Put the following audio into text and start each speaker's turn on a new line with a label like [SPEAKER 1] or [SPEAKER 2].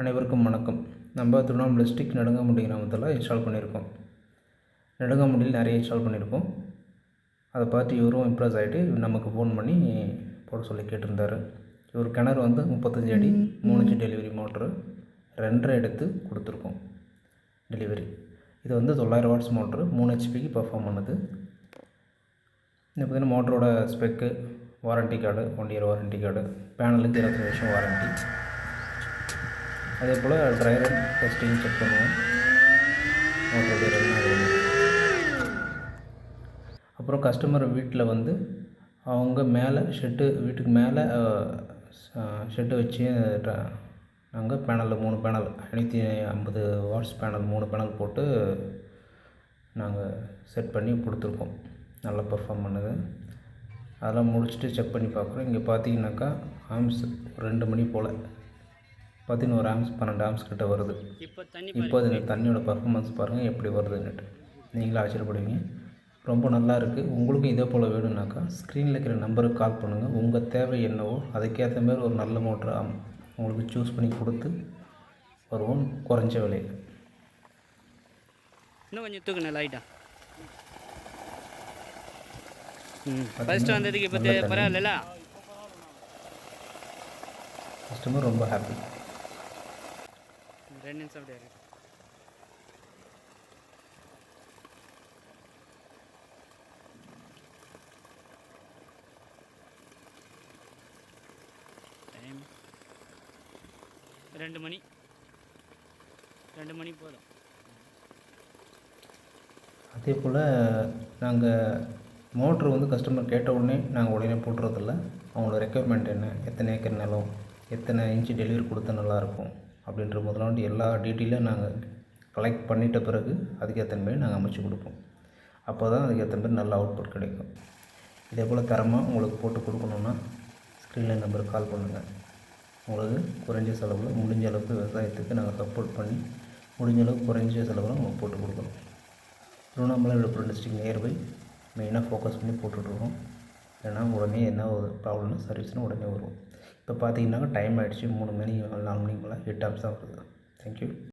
[SPEAKER 1] அனைவருக்கும் வணக்கம். நம்ம திருவண்ணாமலை டிஸ்ட்ரிக் நெடுங்காமுடி கிராமத்தில் இன்ஸ்டால் பண்ணியிருக்கோம். நெடுங்காமுடியில் நிறைய இன்ஸ்டால் பண்ணியிருக்கோம். அதை பார்த்து இவரும் இம்ப்ரெஸ் ஆகிட்டு நமக்கு ஃபோன் பண்ணி போட சொல்லி கேட்டிருந்தார். இவர் கிணறு வந்து முப்பத்தஞ்சு அடி மூணு இன்ச்சு டெலிவரி மோட்ரு ரெண்டரை எடுத்து கொடுத்துருக்கோம் டெலிவரி இது வந்து தொள்ளாயிரம் வாட்ஸ் மோட்ரு மூணு ஹெச்பிக்கு பர்ஃபார்ம் பண்ணுது. இது பார்த்திங்கன்னா மோட்டரோட spec warranty card one year warranty card பேனலுக்கு இருபத்தஞ்சு வருஷம் வாரண்ட்டி அதே போல் ட்ரைவர் ஃபஸ்ட்டையும் செக் பண்ணுவோம். அப்புறம் கஸ்டமர் வீட்டில் வந்து அவங்க மேலே ஷெட்டு வீட்டுக்கு மேலே ஷெட்டு வச்சு நாங்கள் பேனலில் மூணு பேனல் ஐநூற்றி ஐம்பது வாட்ஸ் பேனல் மூணு பேனல் போட்டு நாங்கள் செட் பண்ணி கொடுத்துருக்கோம். நல்லா பெர்ஃபார்ம் பண்ணுது. அதெல்லாம் முடிச்சுட்டு செக் பண்ணி பார்க்குறோம். இங்கே பார்த்தீங்கன்னாக்கா ஆம்ஸ் ரெண்டு மணி போல் ஒரு ஆம்ஸ் பன்னெண்டு ஆம்ஸ் கிட்ட வருது.
[SPEAKER 2] இப்போ
[SPEAKER 1] அது தண்ணியோட பர்ஃபார்மன்ஸ் பாருங்கள் எப்படி வருதுன்னுட்டு நீங்களும் ஆச்சரியப்படுவீங்க. ரொம்ப நல்லா இருக்குது உங்களுக்கும் இதே போல் வேணும்னாக்கா ஸ்க்ரீனில் இருக்கிற நம்பருக்கு கால் பண்ணுங்கள் உங்கள் தேவை என்னவோ அதுக்கேற்ற மாதிரி ஒரு நல்ல மோட்ரு உங்களுக்கு சூஸ் பண்ணி கொடுத்து வருவோம். குறைஞ்ச விலையில்
[SPEAKER 2] இன்னும் கொஞ்சம் தூக்குண்ணே லைட்டா ம். ஃபர்ஸ்ட் வந்ததுக்கு இப்போ. பரவாயில்ல
[SPEAKER 1] கஸ்டமர் ரொம்ப ஹாப்பி
[SPEAKER 2] ரெண்டு நிமிஷம் அப்படியே இருக்கு. டைம் ரெண்டு மணி. ரெண்டு மணி போதும்.
[SPEAKER 1] அதே போல் நாங்கள் மோட்ரு வந்து கஸ்டமர் கேட்ட உடனே நாங்கள் உடனே போட்டுறதில்ல அவங்களோட ரெக்குயர்மெண்ட் என்ன? எத்தனை ஏக்கர் நிலம்? எத்தனை இன்ச்சு டெலிவரி கொடுத்தா நல்லாயிருக்கும் அப்படின்ற முதலாண்டு எல்லா டீட்டெயிலும் நாங்கள் கலெக்ட் பண்ணிட்ட பிறகு அதுக்கேற்ற மாதிரி நாங்கள் அமைச்சு கொடுப்போம். அப்போ தான் அதுக்கேற்ற மாதிரி நல்ல அவுட்புட் கிடைக்கும். இதே போல் தரமாக உங்களுக்கு போட்டு கொடுக்கணுன்னா ஸ்க்ரீனில் நம்பருக்கு கால் பண்ணுங்கள் உங்களுக்கு குறைஞ்ச செலவில் முடிஞ்ச அளவுக்கு விவசாயத்துக்கு நாங்கள் சப்போர்ட் பண்ணி முடிஞ்ச அளவுக்கு குறைஞ்ச செலவில் உங்களுக்கு போட்டு கொடுக்கணும் திருவண்ணாமலை விழுப்புரம் டிஸ்ட்ரிக்ட் நியர்பை மெயினாக ஃபோக்கஸ் பண்ணி போட்டுட்ருக்கோம் ஏன்னா உடனே என்ன ஒரு ப்ராப்ளம்னா சர்வீஸ்னால் உடனே வரும் இப்போ பார்த்தீங்கன்னாக்கா டைம் ஆகிடுச்சு மூணு மணி நாலு மணிக்கு மேலே எட்டு அம்சம் வருது. தேங்க்யூ